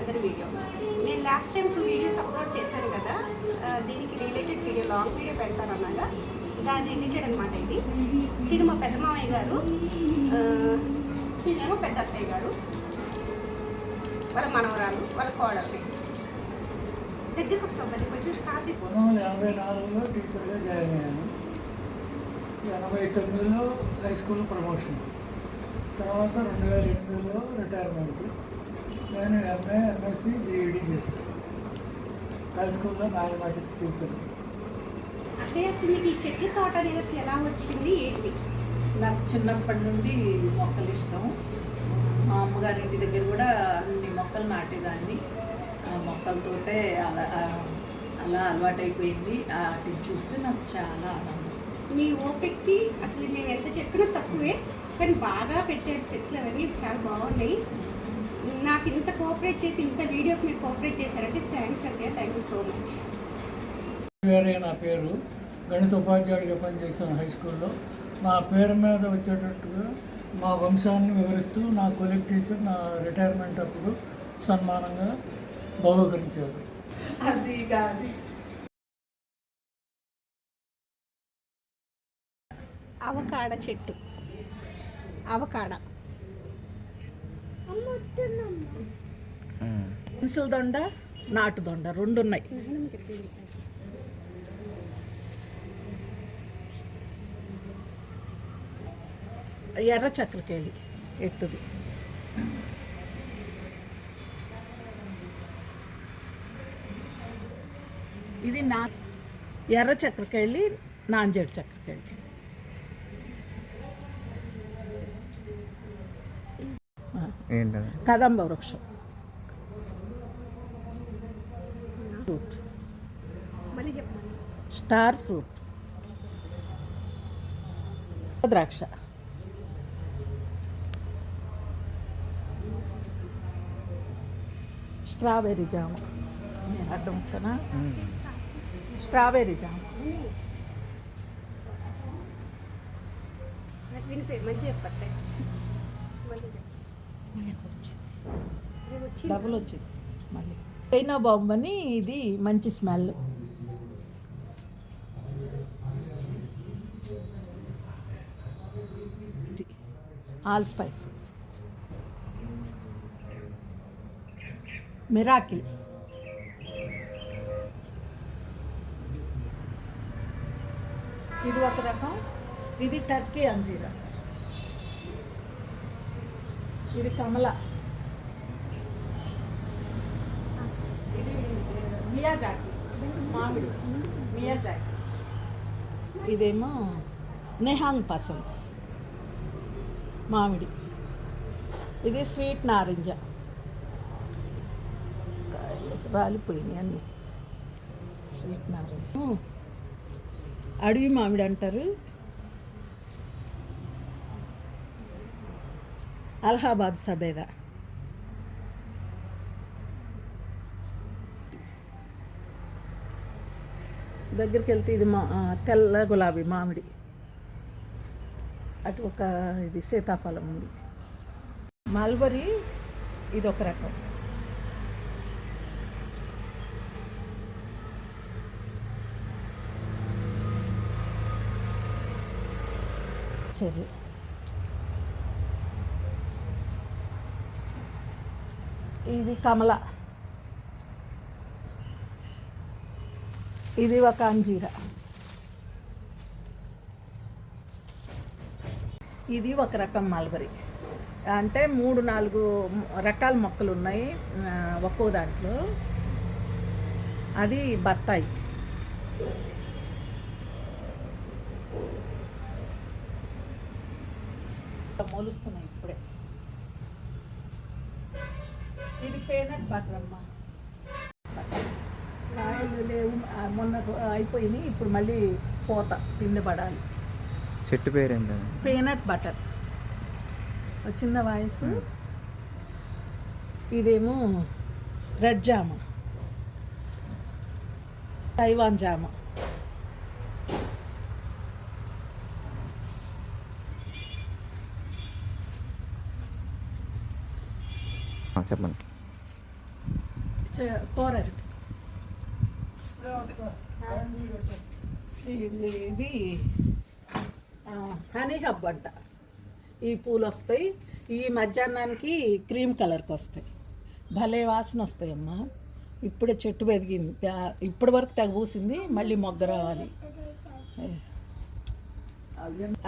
Another video నేను last time two videos upload చేశాను కదా దీనికి రిలేటెడ్ వీడియో లాంగ్ వీడియో పెడతాను అన్నాగా. దాని రిలేటెడ్ అనమాట ఇది. ఇది మా పెద్ద మామయ్య గారు ఆ, తినేమో పెద్ద అత్తయ్య గారు వాళ్ళ మనవరాలు వాళ్ళ కోడలు. దగ్గరికి వస్తాం మరి కొంచెం కాపీ పంతొమ్మిది ఎనభై నాలుగులో టీచర్గా జాయిన్ అయ్యాను. ఎనభై తొమ్మిదిలో హై స్కూల్ ప్రమోషన్. తర్వాత రెండు వేల ఎనిమిదిలో రిటైర్మెంట్ నేను ఎంఏ ఎంఎస్సి బీఈడి చేశాను. హై స్కూల్లో మ్యాథమెటిక్స్ టీచర్. అసలు మీకు ఈ చెట్ల తోట అనేది అసలు ఎలా వచ్చింది? ఏంటి? నాకు చిన్నప్పటి నుండి మొక్కలు ఇష్టం. మా అమ్మగారింటి దగ్గర కూడా అన్ని మొక్కలు నాటేదాన్ని. ఆ మొక్కలతోటే అలా అలా అలవాటైపోయింది. వాటిని చూస్తే నాకు చాలా ఆనందం. మీ ఓపిక్కి అసలు మేము ఎంత చెప్పినా తక్కువే కానీ బాగా పెట్టారు చెట్లు అవన్నీ. చాలా బాగున్నాయి. నాకు ఇంత కోఆపరేట్ చేసి ఇంత వీడియోకి మీరు కోఆపరేట్ చేశారంటే థ్యాంక్స్ అండి థ్యాంక్ యూ సో మచ్ వేరే నా పేరు. గణిత ఉపాధ్యాయుడిగా పనిచేశాను హై స్కూల్లో నా పేరు మీద వచ్చేటట్టుగా మా వంశాన్ని వివరిస్తూ నా కొలిక్ టీచర్ నా రిటైర్మెంట్ అప్పుడు సన్మానంగా బహుకరించారు. అది కాదు. అవకాడ చెట్టు. అవకాడ. పెన్సిల్ దొండ నాటు దొండ రెండు ఉన్నాయి ఎర్ర చక్రకేళి ఎత్తుది. ఇది నా ఎర్ర చక్రకేళి నాంజేడు చక్రకేళి. ఏంటది? కదంబ వృక్షం. ఫ్రూట్. చెప్పండి స్టార్ ఫ్రూట్. ద్రాక్ష. స్ట్రాబెర్రీ జామ. అడ్డం వచ్చానా స్ట్రాబెర్రీ జామ. మంచి చెప్పట్లే మళ్ళీ డబుల్ వచ్చింది మళ్ళీ. చైనా బాంబు అని ఇది మంచి స్మెల్. All spice. మిరాకిల్. ఇది ఒక రకం. ఇది టర్కీ అంజీరా. ఇది కమల. ఇది మామిడి. ఇదేమో నెహాంగ్ పసం మామిడి. ఇది స్వీట్ నారింజ. రాలిపోయినాయి అన్నీ. స్వీట్ నారింజ. అడవి మామిడి అంటారు. అలహాబాద్ సబేదా దగ్గరికి వెళ్తే ఇది మా తెల్ల గులాబీ మామిడి. అటు ఒక ఇది సీతాఫలం ఉంది. మల్బరీ ఇది ఒక రకం. చెర్రీ ఇది కమల. ఇది ఒక అంజీర. ఇది ఒక రకం మల్బరీ. అంటే మూడు నాలుగు రకాల మొక్కలు ఉన్నాయి ఒక్కో దాంట్లో. అది బత్తాయి. మొలుస్తున్నాయి ఇప్పుడే. ఇది పేనట్ బటర్ అమ్మ. కాయలు లేవు. మొన్న అయిపోయినాయి ఇప్పుడు మళ్ళీ పోత పిండి పడాలి. చెట్టు పేరు ఏంటది పీనట్ బటర్. చిన్న వయసు. ఇదేమో రెడ్ జామ. తైవాన్ జామ. చెప్పండి. కూర ఇది ఇది హనీ హబ్ అంట. ఈ పూలు వస్తాయి. ఈ మధ్యాహ్నానికి క్రీమ్ కలర్కి వస్తాయి. భలే వాసన వస్తాయమ్మా ఇప్పుడే చెట్టు పెరిగింది. ఇప్పటి వరకు తెగ పూసింది. మళ్ళీ మొగ్గ రావాలి.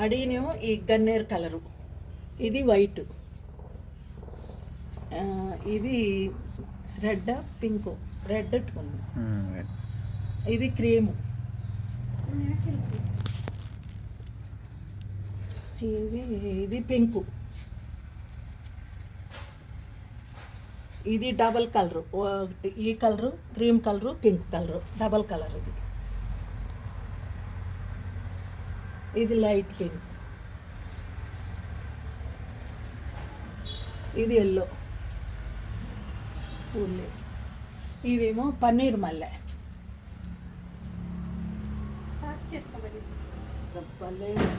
అడిగినేమో ఈ గన్నేరు కలరు. ఇది వైట్. ఇది రెడ్ పింక్. రెడ్ ఇది క్రీము. ఇది ఇది పింకు. ఇది డబల్ కలరు. ఈ colour cream colour pink colour. Double colour ఇది. ఇది లైట్ పింక్. ఇది ఎల్లో. పూలు. ఇదేమో పన్నీర్ మల్లె.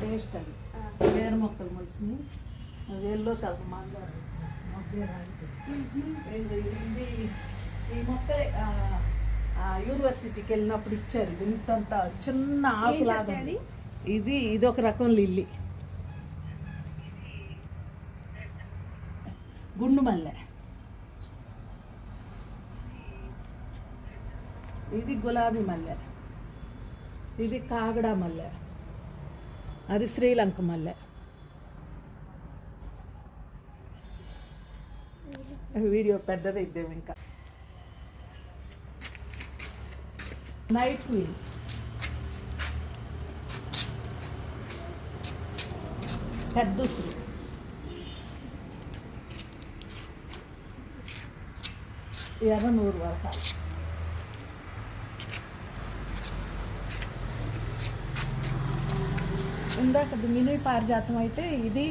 టేస్ట్ అది. వేర మొక్కలు మొలిసినాయి అది ఎల్లో కలర్ మందారం ఈ మొక్క ఆ, ఆ యూనివర్సిటీకి వెళ్ళినప్పుడు ఇచ్చారు. ఇంతంత చిన్న ఆకులాగా? ఇది ఇది ఒక రకం లిల్లీ. గుండు మల్లె ఇది గులాబీ మల్లె ఇది కాగడా మల్లె అది శ్రీలంక మల్లె. వీడియో పెద్దది ఇద్దాం ఇంకా. నైట్ క్వీన్ పెద్ద శ్రీ. ఎర్ర నూరు వరకు ఇందాక మినీ పారిజాతం అయితే ఇది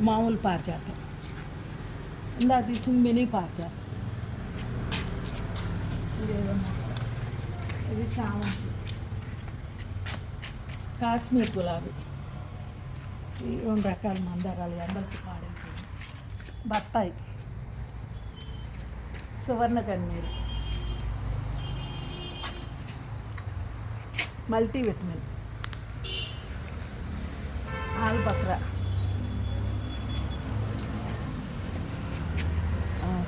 మామూలు పారిజాతం. ఇందాక తీసింది మినీ పారిజాతం. ఇది చామంతి కాశ్మీర్ గులాబీ ఈ రెండు రకాల మందారాలు ఎండలకి పాడైపోయింది బత్తాయి. సువర్ణ కన్నీరు. మల్టీవిటమిన్. ఆల్బక్రా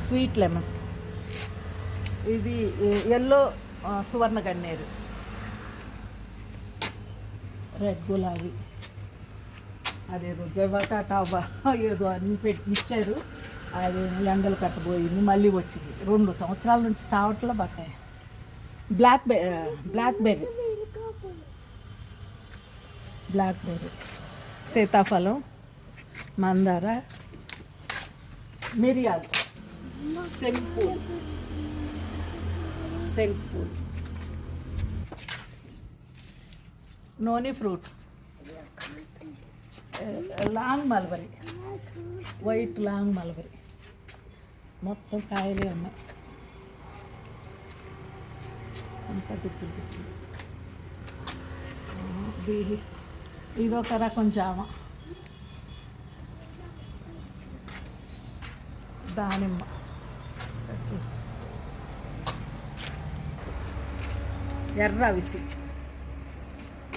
స్వీట్ లెమన్. ఇది ఎల్లో సువర్ణ గన్నేరు. రెడ్ గులాబీ. అదేదో జవాటా టాబా ఏదో అన్ని పెట్టి ఇచ్చారు. అది ఎండలు కట్టబోయింది మళ్ళీ వచ్చింది. రెండు సంవత్సరాల నుంచి చావట్లో బకాయ black blackberry. Blackberry. సీతాఫలం మందార మిరియాలు. శంకుపూలు శంకుపూలు noni fruit. Long mulberry. White long mulberry. మొత్తం కాయలే ఉన్నాయి. అంత గుత్తులు గుత్తులు. ఇది ఇదొక రకం జామ. దానిమ్మ. ఎర్ర అవిసి.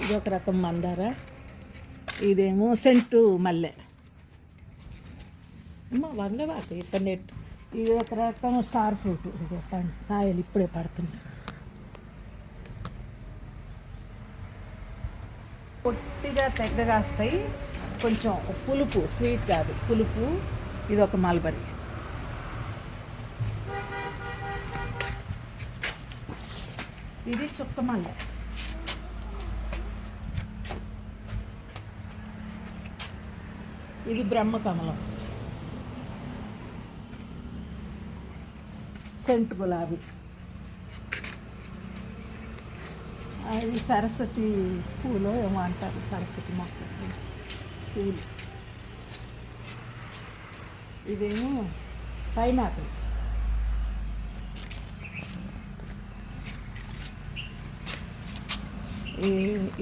ఇది ఒక రకం మందార. ఇదేమో సెంటు మల్లె. అమ్మ వంగవాత ఇతనెట్ ఇది ఒక రకం స్టార్ ఫ్రూట్. ఇది పండు కాయలు ఇప్పుడే పడుతున్నాయి. పొట్టిగా తెగ్గగా వస్తాయి కొంచెం పులుపు స్వీట్ కాదు పులుపు. ఇది ఒక మల్బరీ. ఇది చుక్క మల్లె. ఇది బ్రహ్మకమలం సెంట్ గులాబీ. అవి సరస్వతి పూలు ఏమో అంటారు సరస్వతి మొక్క పూలు. ఇదేమో పైనాపిల్.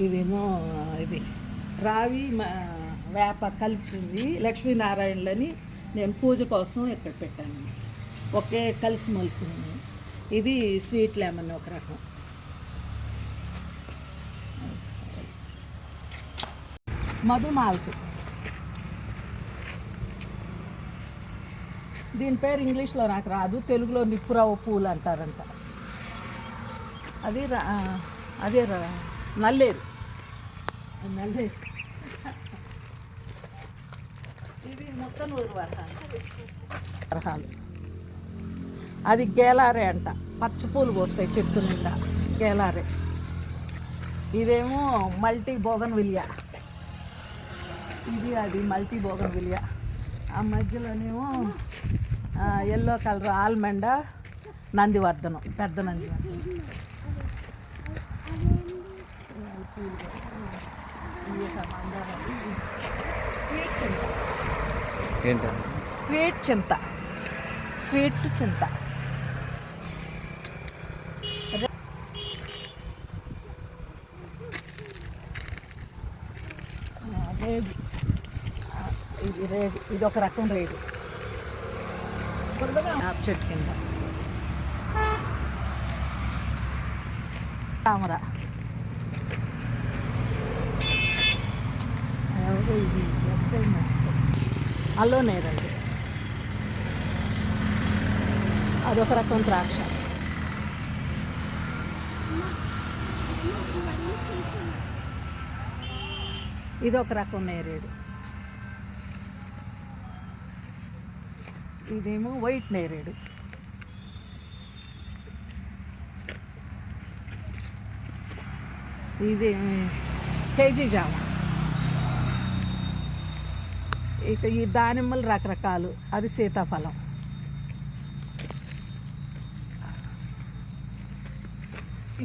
ఇదేమో ఇది రావి వేప కలిసింది లక్ష్మీనారాయణలని నేను పూజ కోసం ఇక్కడ పెట్టాను. ఒకే కలిసి మలిసింది ఇది స్వీట్ లెమన్ ఒక రకం. మధుమాల్ట్ దీని పేరు ఇంగ్లీష్లో నాకు రాదు తెలుగులో నిప్పురావు పూలు అంటారంట. అది రా- అదే రా- నల్లేరు. నల్లేరు. ఇది మొత్తం ఊరు వరహాలు. అది గేలారే అంట. పచ్చి పూలు పోస్తాయి చెట్టు నిండా. గేలారే ఇదేమో మల్టీ బోగన్ విలియా ఇది అది మల్టీ బోగన్ విలియా ఆ మధ్యలోనేమో ఎల్లో కలర్ ఆల్మండ నందివర్ధనం పెద్ద నందివర్ధనం. స్వీట్ చింత స్వీట్ చింత. స్వీట్ చింత ఆ, రేగు ఆ, ఇది రేగు ఇది ఒక రకం. రేగు ఆపు చెట్టు కింద. తామర. ఇది అల్లో నేరండి. అదొక రకం ద్రాక్ష. ఇది ఒక రకం నేరేడు. ఇదేమో వైట్ నేరేడు. ఇది కేజీ జామ. ఇక ఈ దానిమ్మలు రకరకాలు అది సీతాఫలం.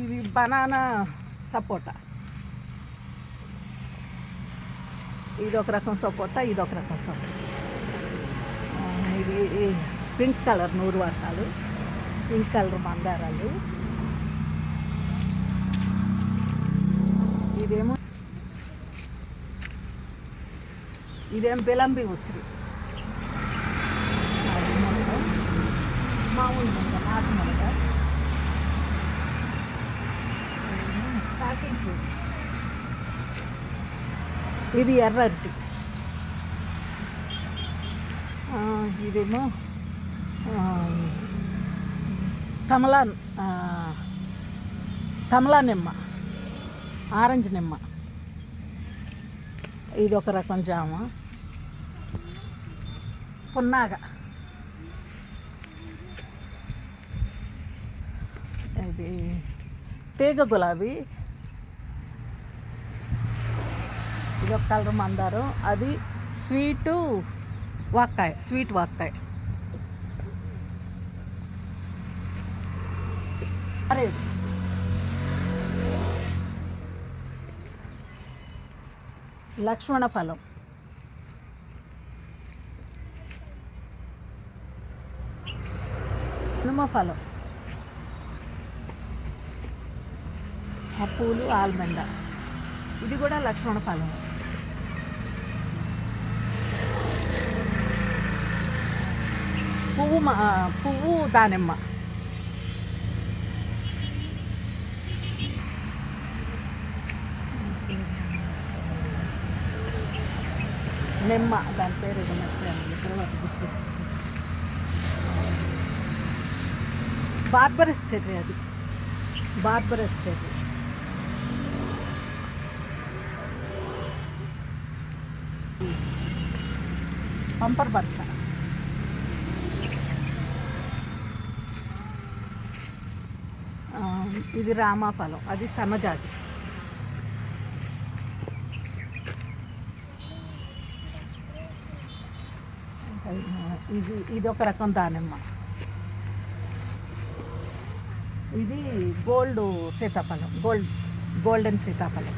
ఇది బనానా సపోటా. ఇది ఒక రకం సపోటా ఇది ఒక రకం సపోటా. ఇది పింక్ కలర్ నూరు వర్కాలు పింక్ కలర్ మందారాలు ఇదేమో ఇదేం బిలంబి ఉసిరి. మామూలు మొలక నాటు మొలక ప్యాషన్ ఫ్రూట్ ఇది ఎర్ర అరటి ఇదేమో తమలా కమలా కమలా నిమ్మ ఆరెంజ్ నిమ్మ. ఇది ఒక రకం జామ. పున్నాగ. ఇది తీగ గులాబీ. ఇది ఒక కలర్ మందారం. అది స్వీటు వాక్కాయ స్వీట్ వాక్కాయ. అరే. లక్ష్మణ ఫలం. హనుమ ఫలం. పూలు ఆల్మండ. ఇది కూడా లక్ష్మణ ఫలం పువ్వు మ- పువ్వు దానిమ్మ. నిమ్మ దాని పేరు ఇది మర్చిపోయాను తర్వాత గుర్తొస్తుంది బార్బరస్ చెర్రీ అది. Barbados cherry. పంపర్ బర్సా ఆ, ఇది రామాఫలం అది సమజాతి. ఇది ఇది ఒక రకం దానిమ్మ. ఇది గోల్డ్ సీతాఫలం గోల్డ్ గోల్డెన్ సీతాఫలం.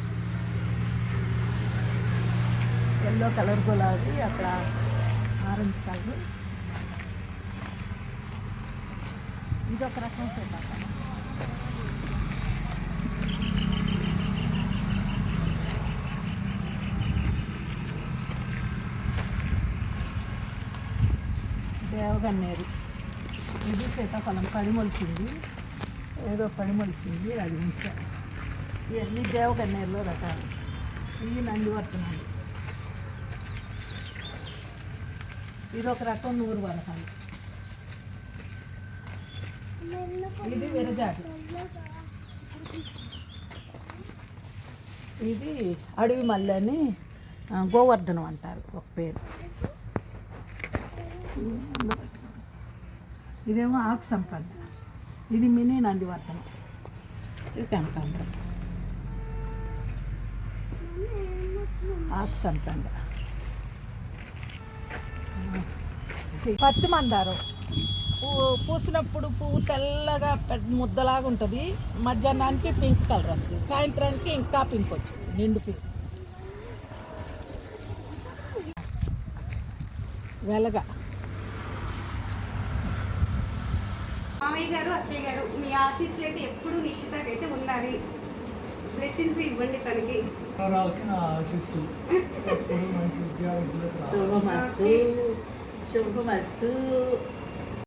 ఎల్లో కలర్ గులాబీ అక్కడ ఆరెంజ్ కలర్. ఇది ఒక రకం సీతాఫలం. దేవగన్నేరు ఇది సీతాఫలం పడిమొలిసింది ఏదో పడిమొలిసింది అది ఉంచా. ఇవన్నీ దేవకన్నేరులో రకాలు. ఇవి నందివర్తనాలు. ఇది ఒక రకం నూరు వరకాలు ఇది విరజాతి. ఇది అడవి మల్లె అని గోవర్ధనం అంటారు ఒక పేరు. ఇదేమో ఆకు సంపన్న ఇది మినీ నందివర్ధనం ఇది కనకాంబరం. ఆకు సంపన్న పత్తి మందారం. పువ్వు పూసినప్పుడు పువ్వు తెల్లగా పెద్ద ముద్దలాగా ఉంటుంది. మధ్యాహ్నానికి పింక్ కలర్ వస్తుంది. సాయంత్రానికి ఇంకా పింక్ వచ్చింది. నిండు పింక్. వెలగ. మామయ్య గారు అత్తయ్య గారు మీ ఆశీస్సులు అయితే ఎప్పుడు నిశ్చితకైతే ఉండాలి బ్లెస్సింగ్స్ ఇవ్వండి తనకి. నా మంచి. శుభమస్తు. శుభమస్తు.